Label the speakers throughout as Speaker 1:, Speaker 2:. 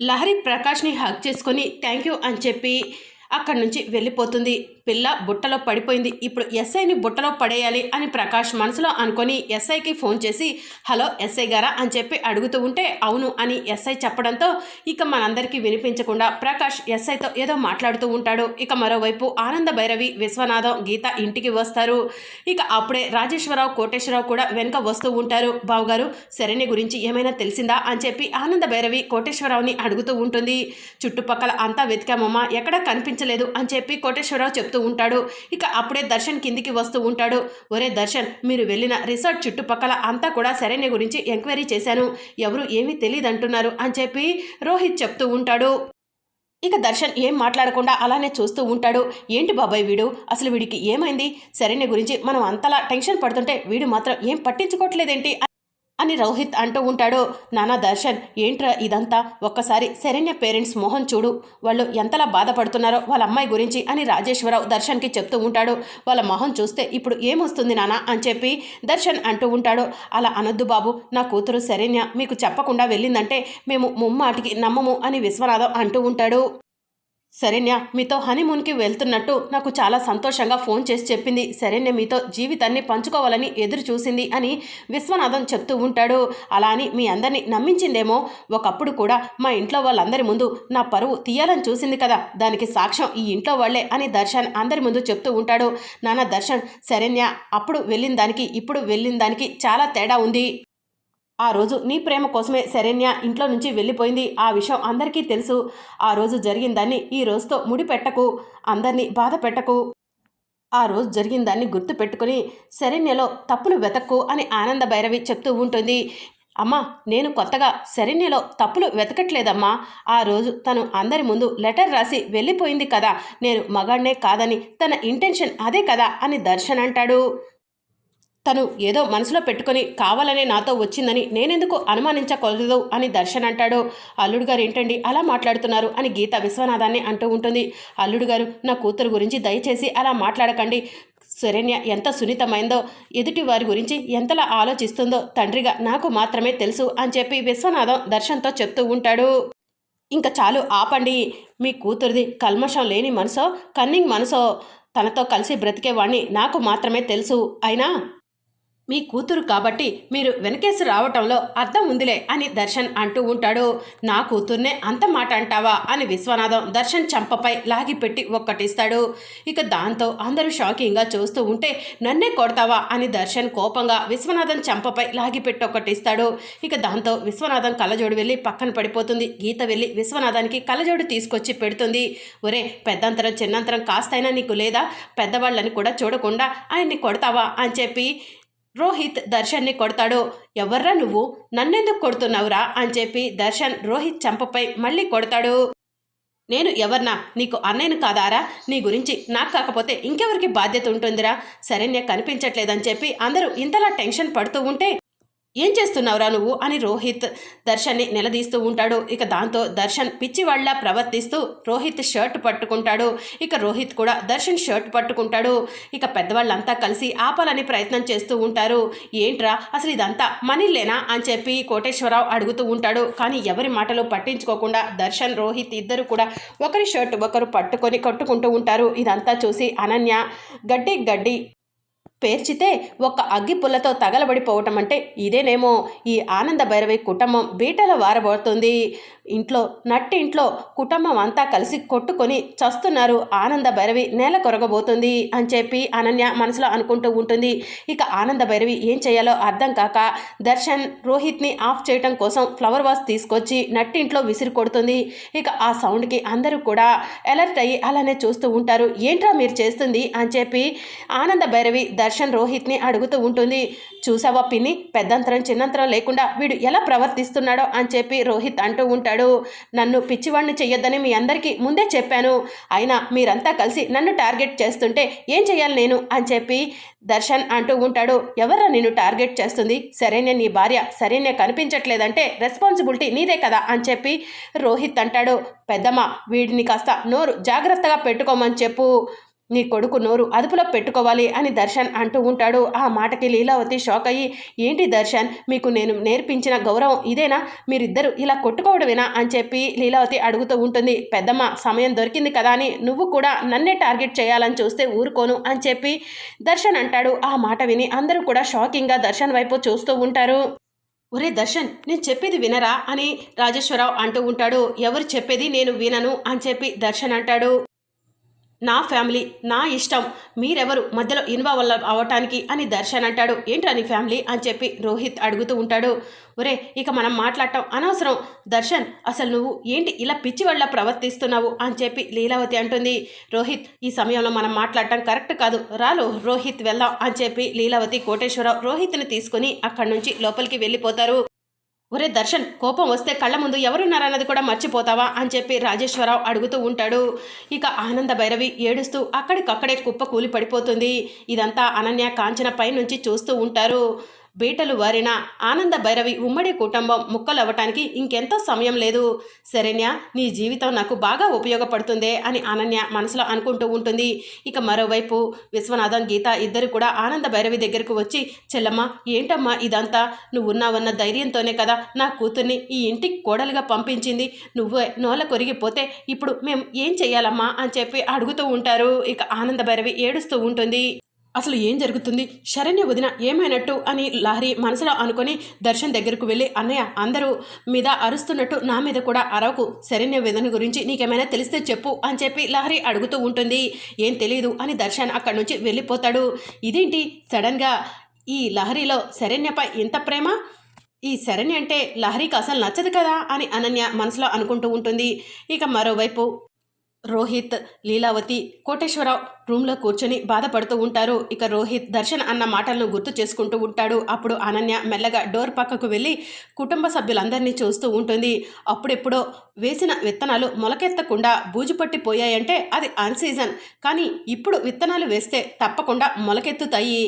Speaker 1: లహరి ప్రకాష్ని హక్ చేసుకొని thank you అని చెప్పి అక్కడి నుంచి వెళ్ళిపోతుంది. పిల్ల బుట్టలో పడిపోయింది. ఇప్పుడు ఎస్ఐని బుట్టలో పడేయాలి అని ప్రకాష్ మనసులో అనుకొని ఎస్ఐకి ఫోన్ చేసి హలో ఎస్ఐ గారా? అని చెప్పి అడుగుతూ ఉంటే అవును అని ఎస్ఐ చెప్పడంతో ఇక మనందరికీ వినిపించకుండా ప్రకాష్ ఎస్ఐతో ఏదో మాట్లాడుతూ ఉంటాడు. ఇక మరోవైపు ఆనంద భైరవి విశ్వనాథం గీత ఇంటికి వస్తారు. ఇక అప్పుడే రాజేశ్వరరావు కోటేశ్వరరావు కూడా వెనుక వస్తూ ఉంటారు. బావగారు శరణ్య గురించి ఏమైనా తెలిసిందా? అని చెప్పి ఆనంద భైరవి కోటేశ్వరరావుని అడుగుతూ ఉంటుంది. చుట్టుపక్కల అంతా వెతికామమ్మా. ఎక్కడా కనిపించలేదు అని చెప్పి కోటేశ్వరరావు చెప్తూ ఉంటాడు. ఇక అప్పుడే దర్శన్ కిందికి వస్తూ ఉంటాడు. ఒరే దర్శన్ మీరు వెళ్ళిన రిసార్ట్ చుట్టుపక్కల అంతా కూడా శరణ్య గురించి ఎంక్వైరీ చేశాను. ఎవరు ఏమీ తెలియదు అంటున్నారు అని చెప్పి రోహిత్ చెప్తూ ఉంటాడు. ఇక దర్శన్ ఏం మాట్లాడకుండా అలానే చూస్తూ ఉంటాడు. ఏంటి బాబాయ్ వీడు? అసలు వీడికి ఏమైంది? శరణ్య గురించి మనం అంతలా టెన్షన్ పడుతుంటే వీడు మాత్రం ఏం పట్టించుకోవట్లేదేంటి? అని రోహిత్ అంటూ ఉంటాడు. నానా దర్శన్ ఏంట్రా ఇదంతా? ఒక్కసారి శరణ్య పేరెంట్స్ మోహన్ చూడు. వాళ్ళు ఎంతలా బాధపడుతున్నారో వాళ్ళ అమ్మాయి గురించి అని రాజేశ్వరరావు దర్శన్కి చెప్తూ ఉంటాడు. వాళ్ళ మొహం చూస్తే ఇప్పుడు ఏమొస్తుంది నానా అని చెప్పి దర్శన్ అంటూ ఉంటాడు. అలా అనొద్దు బాబు నా కూతురు శరణ్య మీకు చెప్పకుండా వెళ్ళిందంటే మేము ముమ్మాటికి నమ్మము అని విశ్వనాథం అంటూ ఉంటాడు. శరణ్య మీతో హనీమూన్కి వెళ్తున్నట్టు నాకు చాలా సంతోషంగా ఫోన్ చేసి చెప్పింది. శరణ్య మీతో జీవితాన్ని పంచుకోవాలని ఎదురు చూసింది అని విశ్వనాథం చెప్తూ ఉంటాడు. అలా అని మీ అందరినీ నమ్మించిందేమో? ఒకప్పుడు కూడా మా ఇంట్లో వాళ్ళందరి ముందు నా పరువు తీయాలని చూసింది కదా. దానికి సాక్ష్యం ఈ ఇంట్లో వాళ్ళే అని దర్శన్ అందరి ముందు చెప్తూ ఉంటాడు. నాన్న దర్శన్ శరణ్య అప్పుడు వెళ్ళిన దానికి ఇప్పుడు వెళ్ళిన దానికి చాలా తేడా ఉంది. ఆ రోజు నీ ప్రేమ కోసమే శరణ్య ఇంట్లో నుంచి వెళ్ళిపోయింది. ఆ విషయం అందరికీ తెలుసు. ఆ రోజు జరిగిన దాన్ని ఈ రోజుతో ముడిపెట్టకు. అందరినీ బాధ పెట్టకు. ఆ రోజు జరిగిన దాన్ని గుర్తు పెట్టుకుని శరణ్యలో తప్పులు వెతక్కు అని ఆనంద భైరవి చెప్తూ ఉంటుంది. అమ్మా నేను కొత్తగా శరణ్యలో తప్పులు వెతకట్లేదమ్మా. ఆ రోజు తను అందరి ముందు లెటర్ రాసి వెళ్ళిపోయింది కదా. నేను మగాడినే కాదని తన ఇంటెన్షన్ అదే కదా అని దర్శన్ అంటాడు. తను ఏదో మనసులో పెట్టుకొని కావాలనే నాతో వచ్చిందని నేనెందుకు అనుమానించకూడదు అని దర్శన్ అంటాడు. అల్లుడు గారు ఏంటండి అలా మాట్లాడుతున్నారు అని గీత విశ్వనాథాన్ని అంటూ ఉంటుంది. అల్లుడు గారు నా కూతురు గురించి దయచేసి అలా మాట్లాడకండి. శరణ్య ఎంత సున్నితమైందో ఎదుటి వారి గురించి ఎంతలా ఆలోచిస్తుందో తండ్రిగా నాకు మాత్రమే తెలుసు అని చెప్పి విశ్వనాథం దర్శన్తో చెప్తూ ఉంటాడు. ఇంకా చాలు ఆపండి. మీ కూతురిది కల్మషం లేని మనసో కన్నింగ్ మనసో తనతో కలిసి బ్రతికేవాణ్ణి నాకు మాత్రమే తెలుసు. అయినా మీ కూతురు కాబట్టి మీరు వెనకేసి రావటంలో అర్థం ఉందిలే అని దర్శన్ అంటూ ఉంటాడు. నా కూతుర్నే అంత మాట అంటావా అని విశ్వనాథం దర్శన్ చంపపై లాగిపెట్టి ఒక్కటిస్తాడు. ఇక దాంతో అందరూ షాకింగ్గా చూస్తూ ఉంటే నన్నే కొడతావా అని దర్శన్ కోపంగా విశ్వనాథం చంపపై లాగిపెట్టి ఒక్కటిస్తాడు. ఇక దాంతో విశ్వనాథం కళ్ళజోడు వెళ్ళి పక్కన పడిపోతుంది. గీత వెళ్ళి విశ్వనాథానికి కళ్ళజోడు తీసుకొచ్చి పెడుతుంది. ఒరే పెద్దంతరం చిన్నంతరం కాస్తైనా నీకు లేదా? పెద్దవాళ్ళని కూడా చూడకుండా ఆయన్ని కొడతావా అని చెప్పి రోహిత్ దర్శన్ని కొడతాడు. ఎవర్రా నువ్వు? నన్నెందుకు కొడుతున్నావురా? అని చెప్పి దర్శన్ రోహిత్ చంపపై మళ్ళీ కొడతాడు. నేను ఎవర్నా? నీకు అన్నయ్యను కాదారా? నీ గురించి నాకు కాకపోతే ఇంకెవరికి బాధ్యత ఉంటుందిరా? శరణ్య కనిపించట్లేదని చెప్పి అందరూ ఇంతలా టెన్షన్ పడుతూ ఉంటే ఏం చేస్తున్నావురా నువ్వు? అని రోహిత్ దర్శన్ని నిలదీస్తూ ఉంటాడు. ఇక దాంతో దర్శన్ పిచ్చివాళ్ళా ప్రవర్తిస్తూ రోహిత్ షర్ట్ పట్టుకుంటాడు. ఇక రోహిత్ కూడా దర్శన్ షర్ట్ పట్టుకుంటాడు. ఇక పెద్దవాళ్ళంతా కలిసి ఆపాలని ప్రయత్నం చేస్తూ ఉంటారు. ఏంట్రా? అసలు ఇదంతా మనీలేనా అని చెప్పి కోటేశ్వరరావు అడుగుతూ ఉంటాడు. కానీ ఎవరి మాటలు పట్టించుకోకుండా దర్శన్ రోహిత్ ఇద్దరు కూడా ఒకరి షర్ట్ ఒకరు పట్టుకొని కట్టుకుంటూ ఉంటారు. ఇదంతా చూసి అనన్య గడ్డి గడ్డి పేర్చితే ఒక్క అగ్గి పుల్లతో తగలబడిపోవటం అంటే ఇదేనేమో ఈ ఆనంద భైరవి కుటుంబం బీటల వారబోతుంది. ఇంట్లో నట్టింట్లో కుటుంబం అంతా కలిసి కొట్టుకొని చస్తున్నారు. ఆనంద భైరవి నేల కొరగబోతుంది అని చెప్పి అనన్య మనసులో అనుకుంటూ ఉంటుంది. ఇక ఆనంద భైరవి ఏం చేయాలో అర్థం కాక దర్శన్ రోహిత్ని ఆఫ్ చేయటం కోసం ఫ్లవర్ వాస్ తీసుకొచ్చి నట్టింట్లో విసిరి కొడుతుంది. ఇక ఆ సౌండ్కి అందరూ కూడా అలర్ట్ అయ్యి అలానే చూస్తూ ఉంటారు. ఏంట్రా మీరు చేస్తుంది? అని చెప్పి ఆనంద భైరవి దర్శన్ రోహిత్ని అడుగుతూ ఉంటుంది. చూసావా పిన్ని పెద్దంతరం చిన్నంతరం లేకుండా వీడు ఎలా ప్రవర్తిస్తున్నాడో? అని చెప్పి రోహిత్ అంటూ ఉంటాడు. నన్ను పిచ్చివాడిని చెయ్యొద్దని మీ అందరికీ ముందే చెప్పాను. అయినా మీరంతా కలిసి నన్ను టార్గెట్ చేస్తుంటే ఏం చేయాలి నేను? అని చెప్పి దర్శన్ అంటూ ఉంటాడు. ఎవరా నిన్ను టార్గెట్ చేస్తుంది? సరేనే నీ భార్య సరేనే కనిపించట్లేదంటే రెస్పాన్సిబిలిటీ నీదే కదా? అని చెప్పి రోహిత్ అంటాడు. పెద్దమ్మ వీడిని కాస్త నోరు జాగ్రత్తగా పెట్టుకోమని చెప్పు. నీ కొడుకు నోరు అదుపులో పెట్టుకోవాలి అని దర్శన్ అంటూ ఉంటాడు. ఆ మాటకి లీలావతి షాక్ అయ్యి ఏంటి దర్శన్? మీకు నేను నేర్పించిన గౌరవం ఇదేనా? మీరిద్దరు ఇలా కొట్టుకోవడమేనా? అని చెప్పి లీలావతి అడుగుతూ ఉంటుంది. పెద్దమ్మ సమయం దొరికింది కదా అని నువ్వు కూడా నన్నే టార్గెట్ చేయాలని చూస్తే ఊరుకోను అని చెప్పి దర్శన్ అంటాడు. ఆ మాట విని అందరూ కూడా షాకింగ్గా దర్శన్ వైపు చూస్తూ ఉంటారు. ఒరే దర్శన్ నేను చెప్పేది వినరా? అని రాజేశ్వరరావు అంటూ ఉంటాడు. ఎవరు చెప్పేది నేను వినను? అని చెప్పి దర్శన్ అంటాడు. నా ఫ్యామిలీ నా ఇష్టం మీరెవరు మధ్యలో ఇన్వాల్వ్ అవ్వటానికి అని దర్శన్ అంటాడు. ఏంట్రా నీ ఫ్యామిలీ? అని చెప్పి రోహిత్ అడుగుతూ ఉంటాడు. ఒరే ఇక మనం మాట్లాడటం అనవసరం. దర్శన్ అసలు నువ్వు ఏంటి ఇలా పిచ్చి వాళ్ళ ప్రవర్తిస్తున్నావు? అని చెప్పి లీలావతి అంటుంది. రోహిత్ ఈ సమయంలో మనం మాట్లాడటం కరెక్ట్ కాదు. రాలు రోహిత్ వెళ్దాం అని చెప్పి లీలావతి కోటేశ్వరరావు రోహిత్ని తీసుకుని అక్కడి నుంచి లోపలికి వెళ్ళిపోతారు. ఒరే దర్శన్ కోపం వస్తే కళ్ళ ముందు ఎవరున్నారన్నది కూడా మర్చిపోతావా అని చెప్పి రాజేశ్వరరావు అడుగుతూ ఉంటాడు. ఇక ఆనంద భైరవి ఏడుస్తూ అక్కడికక్కడే కుప్ప కూలి పడిపోతుంది ఇదంతా అనన్య కాంచన పై నుంచి చూస్తూ ఉంటారు. బీటలు వారిన ఆనంద భైరవి ఉమ్మడి కుటుంబం ముక్కలవ్వటానికి ఇంకెంతో సమయం లేదు. శరణ్య నీ జీవితం నాకు బాగా ఉపయోగపడుతుందే అని అనన్య మనసులో అనుకుంటూ ఉంటుంది. ఇక మరోవైపు విశ్వనాథం గీత ఇద్దరు కూడా ఆనంద భైరవి దగ్గరకు వచ్చి చెల్లమ్మ ఏంటమ్మా ఇదంతా? నువ్వున్నావన్న ధైర్యంతోనే కదా నా కూతుర్ని ఈ ఇంటికి కోడలుగా పంపించింది. నువ్వే నోల కొరిగిపోతే ఇప్పుడు మేము ఏం చేయాలమ్మా అని చెప్పి అడుగుతూ ఉంటారు. ఇక ఆనంద భైరవి ఏడుస్తూ ఉంటుంది. అసలు ఏం జరుగుతుంది? శరణ్య వదిన ఏమైనట్టు అని లహరి మనసులో అనుకొని దర్శన్ దగ్గరకు వెళ్ళి అన్నయ్య అందరూ మీద అరుస్తున్నట్టు నా మీద కూడా అరవకు. శరణ్య వదిన గురించి నీకేమైనా తెలిస్తే చెప్పు అని చెప్పి లహరి అడుగుతూ ఉంటుంది. ఏం తెలియదు అని దర్శన్ అక్కడి నుంచి వెళ్ళిపోతాడు. ఇదేంటి? సడన్గా ఈ లహరిలో శరణ్యపై ఇంత ప్రేమ? ఈ శరణ్య అంటే లహరికి అసలు నచ్చదు కదా? అని అనన్య మనసులో అనుకుంటూ ఉంటుంది. ఇక మరోవైపు రోహిత్ లీలావతి కోటేశ్వరరావు రూమ్లో కూర్చొని బాధపడుతూ ఉంటారు. ఇక రోహిత్ దర్శన్ అన్న మాటలను గుర్తు చేసుకుంటూ ఉంటాడు. అప్పుడు అనన్య మెల్లగా డోర్ పక్కకు వెళ్ళి కుటుంబ సభ్యులందరినీ చూస్తూ ఉంటుంది. అప్పుడెప్పుడో వేసిన విత్తనాలు మొలకెత్తకుండా బూజు పట్టిపోయాయంటే అది అన్సీజన్ కానీ ఇప్పుడు విత్తనాలు వేస్తే తప్పకుండా మొలకెత్తుతాయి.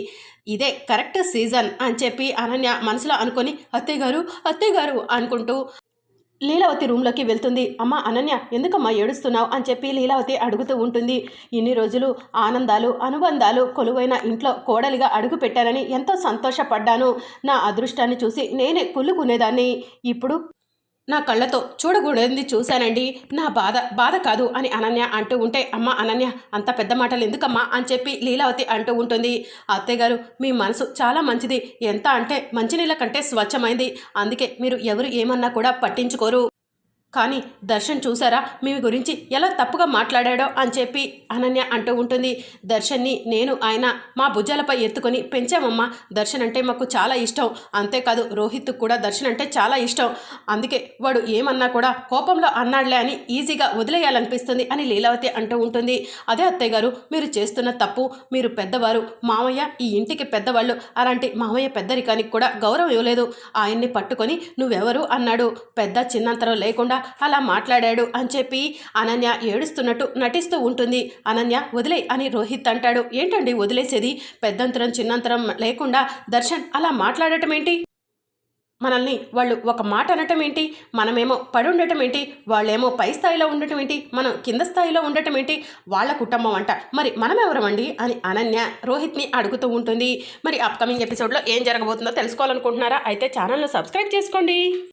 Speaker 1: ఇదే కరెక్ట్ సీజన్ అని చెప్పి అనన్య మనసులో అనుకొని అత్తయ్య గారు అత్తయ్య గారు అనుకుంటూ లీలావతి రూమ్లోకి వెళ్తుంది. అమ్మ అనన్య ఎందుకమ్మా ఏడుస్తున్నావు? అని చెప్పి లీలావతి అడుగుతూ ఉంటుంది. ఇన్ని రోజులు ఆనందాలు అనుబంధాలు కొలువైన ఇంట్లో కోడలిగా అడుగు పెట్టానని ఎంతో సంతోషపడ్డాను. నా అదృష్టాన్ని చూసి నేనే కుళ్ళుకునేదాన్ని. ఇప్పుడు నా కళ్ళతో చూడకూడదు చూశానండి. నా బాధ బాధ కాదు అని అనన్య అంటూ ఉంటే అమ్మ అనన్య అంత పెద్ద మాటలు ఎందుకమ్మా అని చెప్పి లీలావతి అంటూ ఉంటుంది. అత్తయ్య గారు మీ మనసు చాలా మంచిది. ఎంత అంటే మంచినీళ్ళ కంటే స్వచ్ఛమైంది. అందుకే మీరు ఎవరు ఏమన్నా కూడా పట్టించుకోరు. కానీ దర్శన్ చూసారా? మీ గురించి ఎలా తప్పుగా మాట్లాడాడో అని చెప్పి అనన్య అంటూ ఉంటుంది. దర్శన్ని నేను ఆయన మా భుజాలపై ఎత్తుకొని పెంచామమ్మా. దర్శన్ అంటే మాకు చాలా ఇష్టం. అంతేకాదు రోహిత్ కూడా దర్శన్ అంటే చాలా ఇష్టం. అందుకే వాడు ఏమన్నా కూడా కోపంలో అన్నాడులే అని ఈజీగా వదిలేయాలనిపిస్తుంది అని లీలావతి అంటూ ఉంటుంది. అదే అత్తయ్య గారు మీరు చేస్తున్న తప్పు మీరు పెద్దవారు. మామయ్య ఈ ఇంటికి పెద్దవాళ్ళు. అలాంటి మామయ్య పెద్దరికానికి కూడా గౌరవం ఇవ్వలేదు. ఆయన్ని పట్టుకొని నువ్వెవరు అన్నాడు. పెద్ద చిన్నంతరం లేకుండా అలా మాట్లాడాడు అని చెప్పి అనన్య ఏడుస్తున్నట్టు నటిస్తూ ఉంటుంది. అనన్య వదిలే అని రోహిత్ అంటాడు. ఏంటండి వదిలేసేది? పెద్దంతరం చిన్నంతరం లేకుండా దర్శన్ అలా మాట్లాడటం ఏంటి? మనల్ని వాళ్ళు ఒక మాట అనటం ఏంటి? మనమేమో పడుండటం ఏంటి? వాళ్ళేమో పై స్థాయిలో ఉండటం ఏంటి? మనం కింద స్థాయిలో ఉండటం ఏంటి? వాళ్ళ కుటుంబం అంట. మరి మనం ఎవరమండి? అని అనన్య రోహిత్ని అడుగుతూ ఉంటుంది. మరి అప్కమింగ్ ఎపిసోడ్లో ఏం జరగబోతుందో తెలుసుకోవాలనుకుంటున్నారా? అయితే ఛానల్ను సబ్స్క్రైబ్ చేసుకోండి.